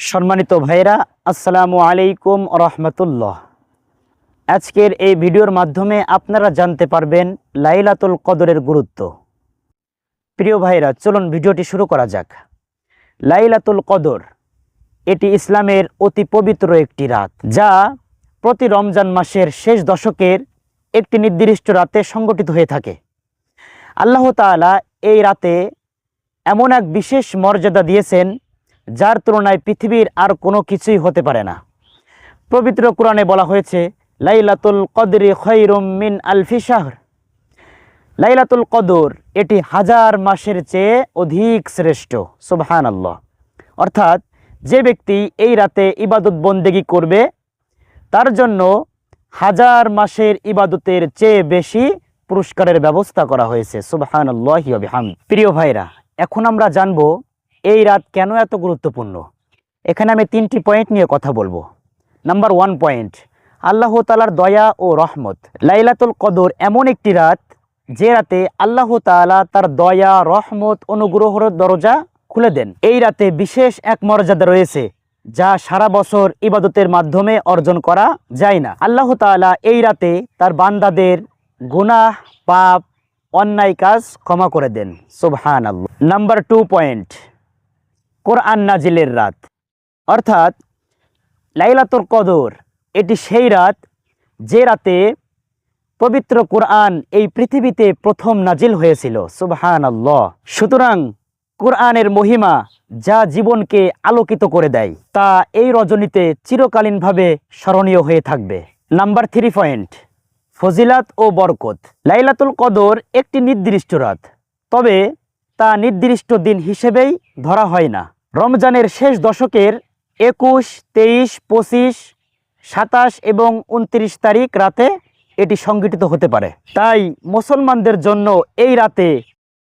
সম্মানিত ভাইরা আসসালামু আলাইকুম রহমতুল্লাহ। আজকের এই ভিডিওর মাধ্যমে আপনারা জানতে পারবেন লাইলাতুল কদরের গুরুত্ব। প্রিয় ভাইরা চলুন ভিডিওটি শুরু করা যাক। লাইলাতুল কদর, এটি ইসলামের অতি পবিত্র একটি রাত, যা প্রতি রমজান মাসের শেষ দশকের একটি নির্দিষ্ট রাতে সংগঠিত হয়ে থাকে। আল্লাহ তাআলা এই রাতে এমন এক বিশেষ মর্যাদা দিয়েছেন যার তুলনায় পৃথিবীর আর কোনো কিছুই হতে পারে না। পবিত্র কোরআনে বলা হয়েছে, লাইলাতুল কদরি খৈরুম মিন আলফি শাহর। লাইলাতুল কদর এটি হাজার মাসের চেয়ে অধিক শ্রেষ্ঠ সুবহান আল্লাহ অর্থাৎ যে ব্যক্তি এই রাতে ইবাদত বন্দেগি করবে, তার জন্য হাজার মাসের ইবাদতের চেয়ে বেশি পুরস্কারের ব্যবস্থা করা হয়েছে সুবহান আল্লাহ প্রিয় ভাইরা, এখন আমরা জানব এই রাত কেন এত গুরুত্বপূর্ণ? এখানে আমি তিনটি পয়েন্ট নিয়ে কথা বলব। নাম্বার ওয়ান পয়েন্ট আল্লাহ তালার দয়া ও রহমত। লাইলাতুল কদর এমন একটি রাত যে রাতে আল্লাহ তাআলা তার দয়া, রহমত, অনুগ্রহর দরজা খুলে দেন। এই রাতে বিশেষ এক মর্যাদা রয়েছে যা সারা বছর ইবাদতের মাধ্যমে অর্জন করা যায় না। আল্লাহ তাআলা এই রাতে তার বান্দাদের গুনাহ, পাপ, অন্যায় কাজ ক্ষমা করে দেন। সুবহান আল্লাহ নাম্বার টু পয়েন্ট কোরআন নাজিলের রাত। অর্থাৎ লাইলাতুল কদর, এটি সেই রাত যে রাতে পবিত্র কোরআন এই পৃথিবীতে প্রথম নাজিল হয়েছিল। সুবহান আল্লাহ সুতরাং কোরআনের মহিমা যা জীবনকে আলোকিত করে দেয়, তা এই রজনীতে চিরকালীনভাবে স্মরণীয় হয়ে থাকবে। নাম্বার থ্রি পয়েন্ট, ফজিলাত ও বরকত। লাইলাতুল কদর একটি নির্দিষ্ট রাত, তবে তা নির্দিষ্ট দিন হিসেবেই ধরা হয় না। রমজানের শেষ দশকের একুশ, তেইশ, পঁচিশ, সাতাশ এবং উনত্রিশ তারিখ রাতে এটি সংগঠিত হতে পারে। তাই মুসলমানদের জন্য এই রাতে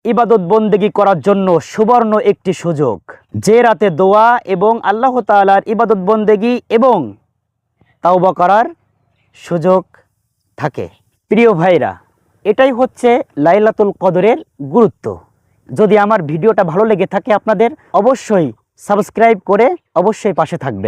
ইবাদত বন্দেগি করার জন্য সুবর্ণ একটি সুযোগ। যে রাতে দোয়া এবং আল্লাহ তাআলার ইবাদত বন্দেগি এবং তাওবা করার সুযোগ থাকে। প্রিয় ভাইরা, এটাই হচ্ছে লাইলাতুল কদরের গুরুত্ব। যদি আমার ভিডিওটা ভালো লেগে থাকে আপনাদের অবশ্যই সাবস্ক্রাইব করে অবশ্যই পাশে থাকবেন।